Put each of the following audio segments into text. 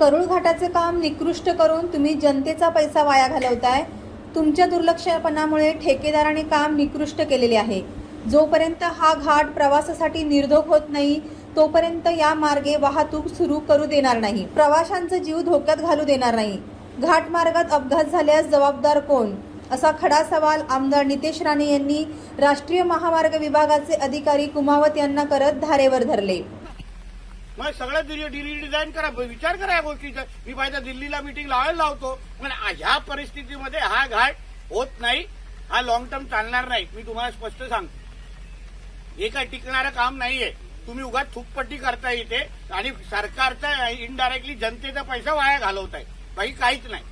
करुळ घाटाचे काम निकृष्ट करून तुम्ही जनतेचा पैसा वाया घालवताय. तुमच्या दुर्लक्षपणामुळे ठेकेदाराने काम निकृष्ट केलेले आहे. जोपर्यंत हा घाट प्रवासासाठी निर्धोक होत नाही तोपर्यंत या मार्गे वाहतूक सुरू करू देणार नाही. प्रवाशांचा जीव धोक्यात घालू देणार नाही. घाट मार्गात अपघात झाल्यास जबाबदार कोण? असा खडा सवाल आमदार नितेश राणे यांनी राष्ट्रीय महामार्ग विभागाचे अधिकारी कुमावत यांना करत धारेवर धरले. मग सगळं डिझाईन करा विचार करा या गोष्टीचा. मी पाहिजे दिल्लीला मिटिंग लावायला लावतो. पण ह्या परिस्थितीमध्ये हा घाट होत नाही. हा लॉंग टर्म चालणार नाही. मी तुम्हाला स्पष्ट सांगतो. हे काय टिकणारं काम नाहीये. तुम्ही उगाच थुकपट्टी करताय इथे आणि सरकारचा इनडायरेक्टली जनतेचा पैसा वाया घालवताय. बाकी काहीच नाही.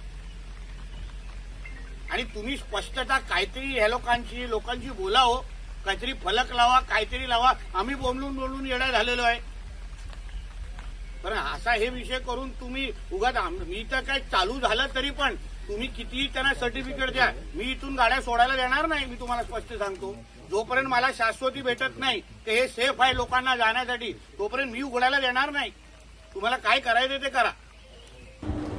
आणि तुम्ही स्पष्टता काहीतरी ह्या लोकांशी लोकांशी बोलावं. काहीतरी फलक लावा काहीतरी लावा. आम्ही बोलून बोलून येण्या झालेलो आहे. पण असा हे विषय करून तुम्ही उगाच आम- मी तर काय चालू झालं तरी पण तुम्ही कितीही त्यांना सर्टिफिकेट द्या मी इथून गाड्या सोडायला देणार नाही मी तुम्हाला स्पष्ट सांगतो. जोपर्यंत मला शाश्वती भेटत नाही की हे सेफ आहे लोकांना जाण्यासाठी तोपर्यंत मी उघडायला देणार नाही. तुम्हाला काय करायचं ते करा.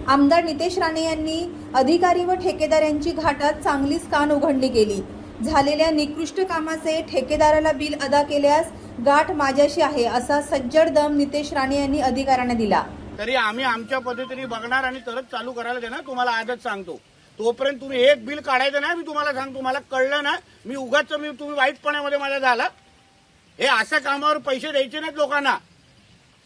आमदार नितेश राणे यांनी अधिकारी व ठेकेदार यांची घाटात चांगलीच कान उघडणी केली झालेल्या निकृष्ट कामाचे ठेकेदाराला बिल अदा केल्यास गाठ माझ्याशी आहे असा सज्जड दम नितेश राणे यांनी अधिकाऱ्यांना दिला. तरी आम्ही आमच्या पद्धतीने बघणार आणि तरच चालू करायला देणार तुम्हाला आजच सांगतो. तोपर्यंत तुम्ही एक बिल काढायचं नाही मी तुम्हाला सांगतो मला कळलं ना मी उगाच मी तुम्ही वाईटपणामध्ये माझा झाला. हे अशा कामावर पैसे द्यायचे नाहीत लोकांना.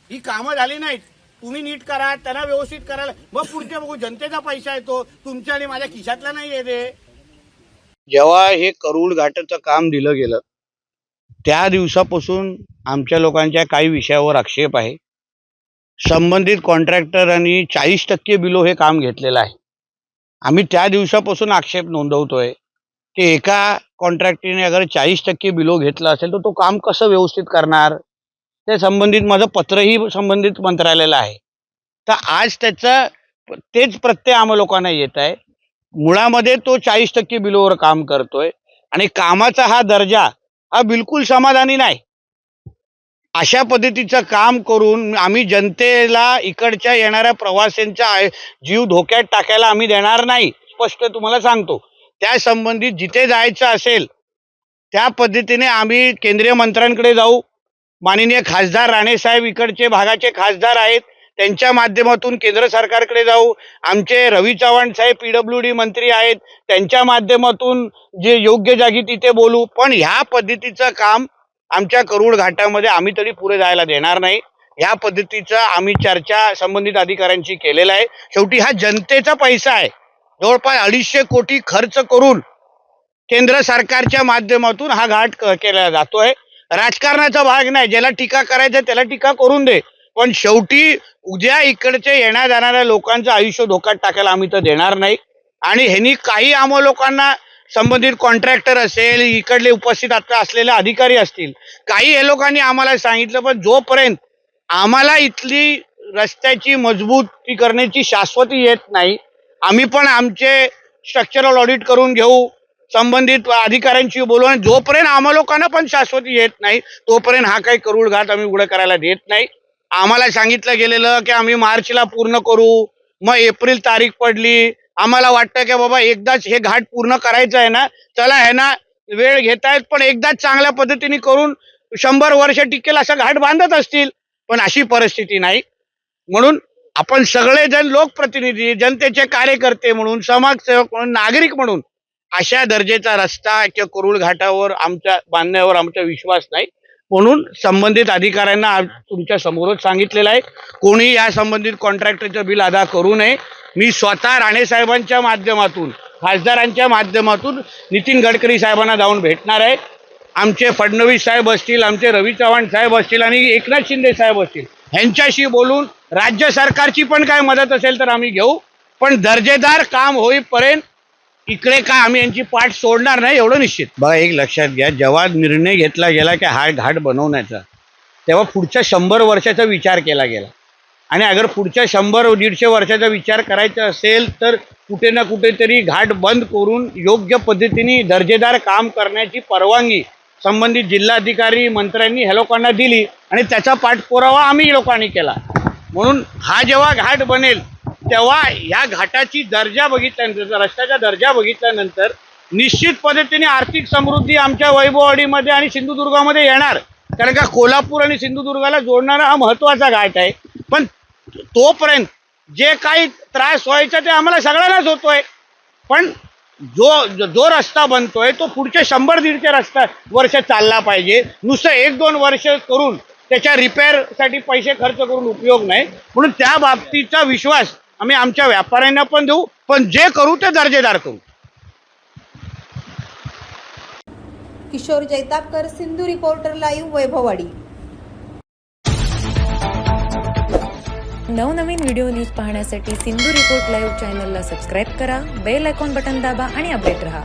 ही कामं झाली नाहीत. तुम्ही नीट करा त्यांना व्यवस्थित करायला मग पुढच्या बघू जनतेचा पैसा येतो तुमच्या आणि माझ्या खिशातला नाही येते जेव्हा हे करूळ घाटाचं काम दिलं गेलं त्या दिवसापासून आमच्या लोकांच्या काही विषयावर आक्षेप आहे. संबंधित कॉन्ट्रॅक्टरांनी चाळीस टक्के बिलो हे काम घेतलेलं आहे. आम्ही त्या दिवसापासून आक्षेप नोंदवतोय की एका कॉन्ट्रॅक्टरने अगर चाळीस टक्के बिलो घेतला असेल तर तो काम कसं व्यवस्थित करणार? ते संबंधित माझं पत्रही संबंधित मंत्रालयाला आहे. तर आज त्याचं तेच प्रत्यय आम्हा लोकांना येत आहे. मुळामध्ये तो चाळीस टक्के बिलोवर काम करतोय आणि कामाचा हा दर्जा हा बिलकुल समाधानी नाही. अशा पद्धतीचं काम करून आम्ही जनतेला इकडच्या येणाऱ्या प्रवाशांचा जीव धोक्यात टाकायला आम्ही देणार नाही स्पष्ट तुम्हाला सांगतो. त्या संबंधित जिथे जायचं असेल त्या पद्धतीने आम्ही केंद्रीय मंत्र्यांकडे जाऊ. माननीय खासदार राणेसाहेब इकडचे भागाचे खासदार आहेत. त्यांच्या माध्यमातून केंद्र सरकारकडे जाऊ. आमचे रवी चव्हाण साहेब पीडब्ल्यू डी मंत्री आहेत. त्यांच्या माध्यमातून जे योग्य जागी तिथे बोलू. पण ह्या पद्धतीचं काम आमच्या करुड घाटामध्ये आम्ही तरी पुढे जायला देणार नाही. ह्या पद्धतीचा आम्ही चर्चा संबंधित अधिकाऱ्यांशी केलेला आहे. शेवटी हा जनतेचा पैसा आहे. जवळपास अडीचशे कोटी खर्च करून केंद्र सरकारच्या माध्यमातून हा घाट केला जातोय. राजकारणाचा भाग नाही. ज्याला टीका करायचा त्याला टीका करून दे. पण शेवटी उद्या इकडचे येण्या जाणाऱ्या लोकांचं आयुष्य धोक्यात टाकायला आम्ही तर देणार नाही. आणि ह्यांनी काही आम्हा लोकांना संबंधित कॉन्ट्रॅक्टर असेल इकडले उपस्थित आता असलेले अधिकारी असतील काही हे लोकांनी आम्हाला सांगितलं पण जोपर्यंत आम्हाला इथली रस्त्याची मजबूती करण्याची शाश्वती येत नाही आम्ही पण आमचे स्ट्रक्चरल ऑडिट करून घेऊ संबंधित अधिकाऱ्यांशी बोलू आणि जोपर्यंत आम्हा लोकांना पण शाश्वती येत नाही तोपर्यंत हा काही करुळ आम्ही उघडं करायला देत नाही. आम्हाला सांगितलं गेलेलं की आम्ही मार्चला पूर्ण करू. मग एप्रिल तारीख पडली. आम्हाला वाटतं की बाबा एकदाच हे घाट पूर्ण करायचं आहे ना चला आहे ना वेळ घेतायत पण एकदाच चांगल्या पद्धतीने करून शंभर वर्ष टिकेल असा घाट बांधत असतील. पण अशी परिस्थिती नाही. म्हणून आपण सगळेजण लोकप्रतिनिधी जनतेचे कार्यकर्ते म्हणून समाजसेवक म्हणून नागरिक म्हणून अशा दर्जेचा रस्ता किंवा कुरुळ घाटावर आमच्या बांधण्यावर आमचा विश्वास नाही. म्हणून संबंधित अधिकाऱ्यांना आज तुमच्या समोरच सांगितलेलं आहे. कोणी या संबंधित कॉन्ट्रॅक्टरचं बिल अदा करू नये. मी स्वतः राणेसाहेबांच्या माध्यमातून खासदारांच्या माध्यमातून नितीन गडकरी साहेबांना जाऊन भेटणार आहे. आमचे फडणवीस साहेब असतील आमचे रवी चव्हाण साहेब असतील आणि एकनाथ शिंदे साहेब असतील ह्यांच्याशी बोलून राज्य सरकारची पण काय मदत असेल तर आम्ही घेऊ. पण दर्जेदार काम होईपर्यंत इकडे काय आम्ही यांची पाठ सोडणार नाही एवढं निश्चित. बघा एक लक्षात घ्या जेव्हा निर्णय घेतला गेला की हा घाट बनवण्याचा तेव्हा पुढच्या शंभर वर्षाचा विचार केला गेला. आणि अगर पुढच्या शंभर दीडशे वर्षाचा विचार करायचा असेल तर कुठे ना कुठेतरी घाट बंद करून योग्य पद्धतीने दर्जेदार काम करण्याची परवानगी संबंधित जिल्हाधिकारी मंत्र्यांनी ह्या लोकांना दिली आणि त्याचा पाठपुरावा आम्ही लोकांनी केला. म्हणून हा जेव्हा घाट बनेल तेव्हा ह्या घाटाची दर्जा बघितल्यानंतर रस्त्याचा दर्जा बघितल्यानंतर निश्चित पद्धतीने आर्थिक समृद्धी आमच्या वैभववाडीमध्ये आणि सिंधुदुर्गामध्ये येणार. कारण का कोल्हापूर आणि सिंधुदुर्गाला जोडणारा हा महत्त्वाचा घाट आहे. पण तोपर्यंत जे काही त्रास व्हायचा ते आम्हाला सगळ्यांनाच होतोय. पण जो जो रस्ता बनतोय तो पुढचे शंभर दीडशे रस्ता वर्ष चालला पाहिजे. नुसतं एक दोन वर्ष करून त्याच्या रिपेअरसाठी पैसे खर्च करून उपयोग नाही. म्हणून त्या बाबतीचा विश्वास आम्ही आमच्या व्यापाऱ्यांना पण देऊ पण जे करू ते दर्जेदार करू. Kishore Jaitapkar Sindhu reporter live Vaibhavwadi. नवनवीन व्हिडिओ न्यूज पाहण्यासाठी सिंधू रिपोर्ट लाईव्ह चॅनलला सबस्क्राईब करा बेल आयकॉन बटन दाबा आणि अपडेट रहा.